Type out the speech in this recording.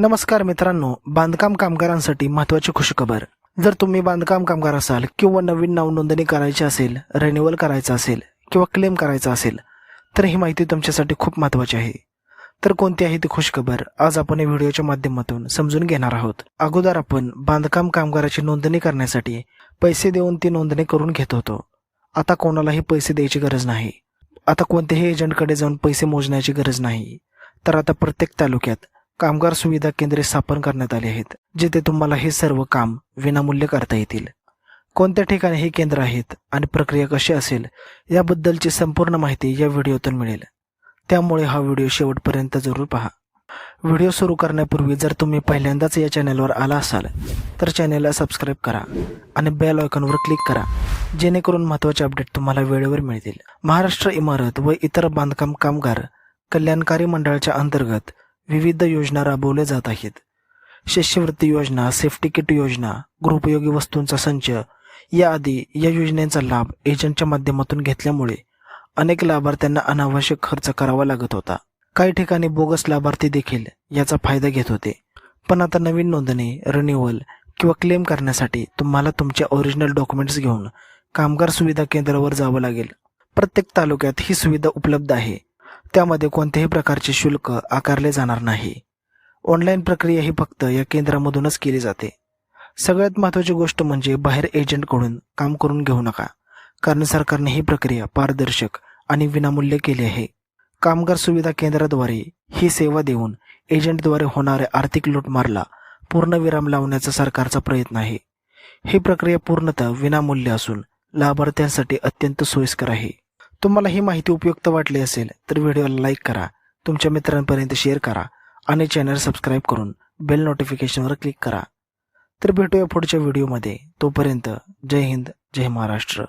नमस्कार मित्रांनो बांधकाम कामगारांसाठी महत्वाची खुशखबर. जर तुम्ही बांधकाम कामगार असाल किंवा नवीन नाव नोंदणी करायची असेल रिन्युअल करायचं असेल किंवा क्लेम करायचा असेल तर ही माहिती तुमच्यासाठी खूप महत्वाची आहे. तर कोणती आहे ती खुशखबर? आज आपण या व्हिडिओच्या माध्यमातून समजून घेणार आहोत. अगोदर आपण बांधकाम कामगाराची नोंदणी करण्यासाठी पैसे देऊन ती नोंदणी करून घेत होतो. आता कोणालाही पैसे द्यायची गरज नाही. आता कोणत्याही एजंटकडे जाऊन पैसे मोजण्याची गरज नाही. तर आता प्रत्येक तालुक्यात कामगार सुविधा केंद्रे स्थापन करण्यात आली आहेत जिथे तुम्हाला हे सर्व काम विनामूल्य करता येतील. कोणत्या ठिकाणी हे केंद्र आहेत आणि प्रक्रिया कशी असेल याबद्दलची संपूर्ण माहिती या व्हिडिओतून मिळेल. त्यामुळे हा व्हिडिओ शेवटपर्यंत जरूर पहा. व्हिडिओ सुरू करण्यापूर्वी जर तुम्ही पहिल्यांदाच या चॅनलवर आला असाल तर चॅनलला सबस्क्राईब करा आणि बेल आयकॉनवर क्लिक करा जेणेकरून महत्त्वाचे अपडेट तुम्हाला वेळेवर मिळतील. महाराष्ट्र इमारत व इतर बांधकाम कामगार कल्याणकारी मंडळाच्या अंतर्गत विविध योजना राबवल्या जात आहेत. शिष्यवृत्ती योजना सेफ्टी किट योजना गृहोपयोगी वस्तूंचा संच याआधी या योजनेचा लाभ एजंटच्या माध्यमातून घेतल्यामुळे अनेक लाभार्थ्यांना अनावश्यक खर्च करावा लागत होता. काही ठिकाणी बोगस लाभार्थी देखील याचा फायदा घेत होते. पण आता नवीन नोंदणी रिन्युअल किंवा क्लेम करण्यासाठी तुम्हाला तुमचे ओरिजिनल डॉक्युमेंट्स घेऊन कामगार सुविधा केंद्रावर जावं लागेल. प्रत्येक तालुक्यात ही सुविधा उपलब्ध आहे. त्यामध्ये कोणत्याही प्रकारचे शुल्क आकारले जाणार नाही. ऑनलाईन प्रक्रिया ही फक्त या केंद्रामधूनच केली जाते. सगळ्यात महत्त्वाची गोष्ट म्हणजे बाहेर एजंटकडून काम करून घेऊ नका कारण सरकारने ही प्रक्रिया पारदर्शक आणि विनामूल्य केली आहे. कामगार सुविधा केंद्राद्वारे ही सेवा देऊन एजंटद्वारे होणाऱ्या आर्थिक लूटमारला पूर्ण विराम लावण्याचा सरकारचा प्रयत्न आहे. ही प्रक्रिया पूर्णतः विनामूल्य असून लाभार्थ्यांसाठी अत्यंत सोयीस्कर आहे. तुम्हाला ही माहिती उपयुक्त वाटली असेल तर व्हिडिओला लाईक करा तुमच्या मित्रांपर्यंत शेअर करा आणि चॅनल सबस्क्राईब करून बेल नोटिफिकेशनवर क्लिक करा. तर भेटूया पुढच्या व्हिडिओमध्ये. तोपर्यंत जय हिंद जय महाराष्ट्र.